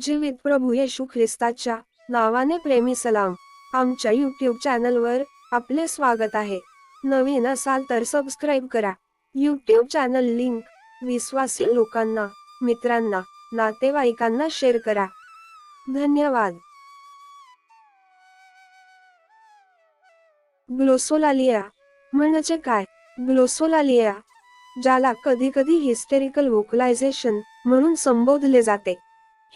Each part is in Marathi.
जीवित प्रभू येशू ख्रिस्ताच्या नावाने प्रेमी सलाम. आमच्या यूट्यूब चॅनलवर आपले स्वागत आहे. नवीन असाल तर सबस्क्राईब करा. यूट्यूब चॅनल लिंक विश्वासी लोकांना मित्रांना नातेवाईकांना शेअर करा. धन्यवाद. ग्लोसोलालिया म्हणजे काय? ग्लोसोलालिया ज्याला कधी कधी हिस्टेरिकल वोकलायझेशन म्हणून संबोधले जाते.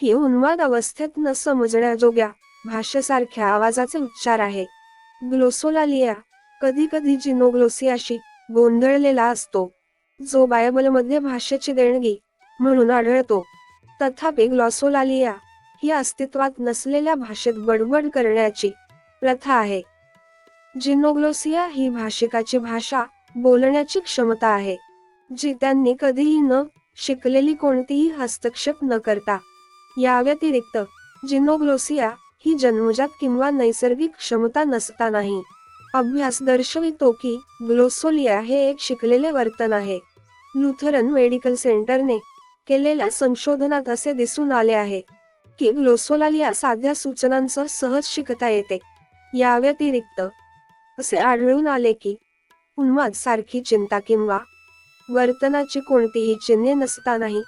ही उन्माद अवस्थेत न समजण्याजोग्या भाषेसारख्या आवाजाचे उच्चार आहे. ग्लोसोलालिया कधी कधी जिनोग्लोसियाशी गोंधळलेला असतो. जो बायबलमध्ये भाषेची देणगी म्हणून आढळतो. तथापि ग्लॉसोलालिया ही अस्तित्वात नसलेल्या भाषेत बडबड करण्याची प्रथा आहे. जिनोग्लोसिया ही भाषिकाची भाषा बोलण्याची क्षमता आहे जी त्यांनी कधीही न शिकलेली कोणतीही हस्तक्षेप न करता या व्यतिरिक्त जिनोग्लोसिया ही जन्मजात किंवा नैसर्गिक क्षमता नसता नाही. अभ्यास दर्शवितो की ग्लोसोलिया हे एक शिकलेले वर्तन आहे. लुथरन मेडिकल सेंटरने केलेल्या संशोधनात असे दिसून आले आहे की ग्लोसोलालिया साध्या सूचनांसह सहज शिकता येते. या व्यतिरिक्त असे आढळून आले की उन्माद सारखी चिंता किंवा वर्तनाची कोणतीही चिन्हे नसतानाही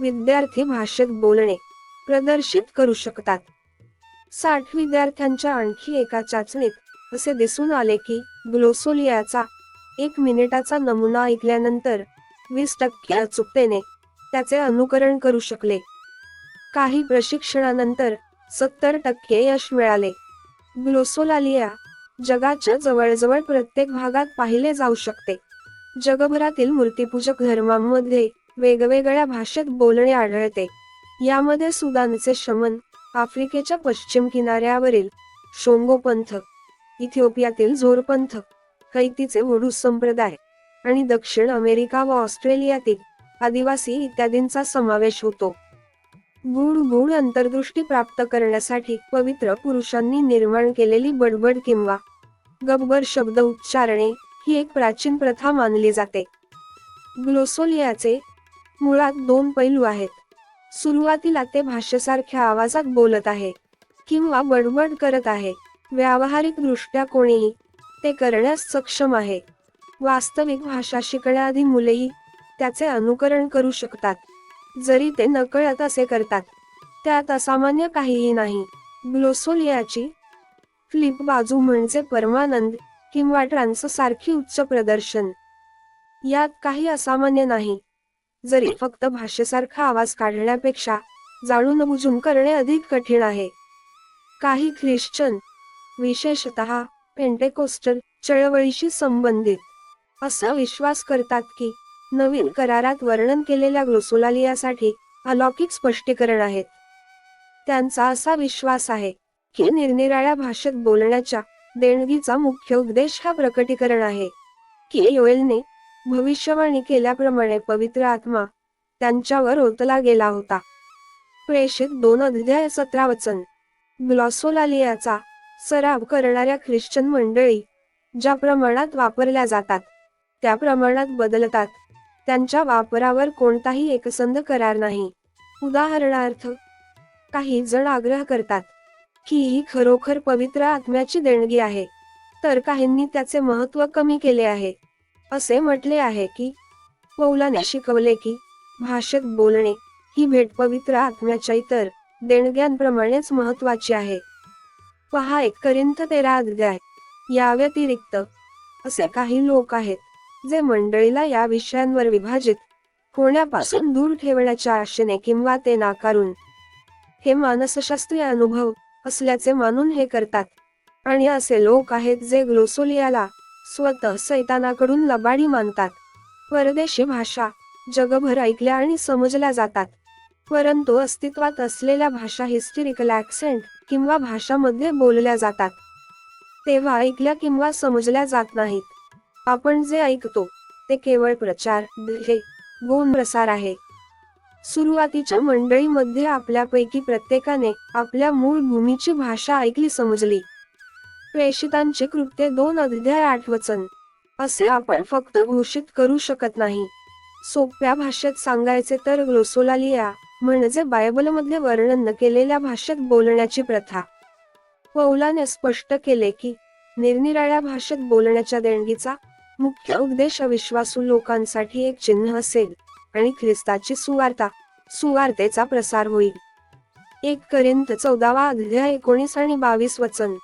विद्यार्थी भाषेत बोलणे प्रदर्शित करू शकतात. साठ विद्यार्थ्यांच्या आणखी एका चाचणीत असे दिसून आले की ग्लोसोलियाचा एक मिनिटाचा नमुना ऐकल्यानंतर वीस टक्के अचूकतेने त्याचे अनुकरण करू शकले. काही प्रशिक्षणानंतर सत्तर टक्के यश मिळाले. ग्लोसोलालिया जगाच्या जवळजवळ प्रत्येक भागात पाहिले जाऊ शकते. जगभरातील मूर्तीपूजक धर्मांमध्ये वेगवेगळ्या भाषेत बोलणे आढळते. यामध्ये सुदानचे शमन आफ्रिकेच्या पश्चिम किनाऱ्यावरील शोंगो पंथक इथिओपियातील झोर पंथक कैतीचे वडू संप्रदाय आणि दक्षिण अमेरिका व ऑस्ट्रेलियातील आदिवासी इत्यादींचा समावेश होतो. गूढ गूढ अंतर्दृष्टी प्राप्त करण्यासाठी पवित्र पुरुषांनी निर्माण केलेली बडबड किंवा गब्बर शब्द उच्चारणे ही एक प्राचीन प्रथा मानली जाते. ग्लोसोलियाचे मुळात दोन पैलू आहेत. सुरुवातीला ते भाषेसारख्या आवाजात बोलत आहे. किंवा बडबड करत आहे. व्यावहारिक दृष्ट्या कोणीही ते करण्यास सक्षम आहे. वास्तविक भाषा शिकण्याआधी मुलेही त्याचे अनुकरण करू शकतात. जरी ते नकळत असे करतात. त्यात असामान्य काहीही नाही. ग्लोसोलियाची फ्लिप बाजू म्हणजे परमानंद किंवा ट्रान्स सारखी उच्च प्रदर्शन. यात काही असामान्य नाही. जरी फक्त भाषेसारखा आवाज काढण्यापेक्षा जाणून बुजून करणे अधिक कठीण आहे. काही ख्रिश्चन विशेषतः पेंटेकोस्टल चळवळीशी संबंधित असा विश्वास करतात की नवीन करारात वर्णन केलेल्या ग्लोसोलालियासाठी अलौकिक स्पष्टीकरण आहेत. त्यांचा असा विश्वास आहे की निरनिराळ्या भाषेत बोलण्याच्या देणगीचा मुख्य उद्देश हा प्रकटीकरण आहे की योएलने भविष्यवाणी केल्याप्रमाणे पवित्र आत्मा त्यांच्यावर ओतला गेला होता. प्रेषित दोन अध्याय सतरा वचन. ग्लॉसोलालियाचा सराव करणाऱ्या ख्रिश्चन मंडळी ज्या प्रमाणात वापरल्या जातात त्या प्रमाणात बदलतात. त्यांच्या वापरावर कोणताही एकसंध करार नाही. उदाहरणार्थ काही जण आग्रह करतात की ही खरोखर पवित्र आत्म्याची देणगी आहे तर काहींनी त्याचे महत्त्व कमी केले आहे. असे म्हटले आहे की पौलाने शिकवले की भाषेत बोलणे ही भेट पवित्र आत्म्याच्या इतर देणग्यांप्रमाणेच महत्वाची आहे. पहा एक करिंथ तेरा अध्याय. या व्यतिरिक्त असे काही लोक आहेत जे मंडळीला या विषयांवर विभाजित होण्यापासून दूर ठेवण्याच्या आशेने किंवा ते नाकारून हे मानसशास्त्रीय अनुभव असल्याचे मानून हे करतात. आणि असे लोक आहेत जे ग्लोसोलियाला स्वतः सैतानाकडून लबाडी मानतात. परदेशी भाषा जगभर ऐकल्या आणि समजल्या जातात. परंतु अस्तित्वात असलेल्या भाषा हिस्टेरिकल ऍक्सेंट किंवा भाषामध्ये बोलल्या जातात. तेव्हा ऐकल्या किंवा समजल्या जात नाहीत. आपण जे ऐकतो ते केवळ प्रचार हे गुण प्रसार आहे. सुरुवातीच्या मंडळीमध्ये आपल्यापैकी प्रत्येकाने आपल्या मूळ भूमीची भाषा ऐकली समजली. प्रेषितांचे कृत्य दोन अध्याय आठ वचन. असे आपण फक्त घोषित करू शकत नाही. सोप्या भाषेत सांगायचे तर ग्लोसोलालिया म्हणजे बायबलमध्ये वर्णन केलेल्या भाषेत बोलण्याची प्रथा. पौलाने स्पष्ट केले की निरनिराळ्या भाषेत बोलण्याच्या देणगीचा मुख्य उद्देश अविश्वासू लोकांसाठी एक चिन्ह असेल आणि ख्रिस्ताची सुवार्ता सुवार्तेचा प्रसार होईल. एक करिंत चौदावा अध्याय एकोणीस आणि बावीस वचन.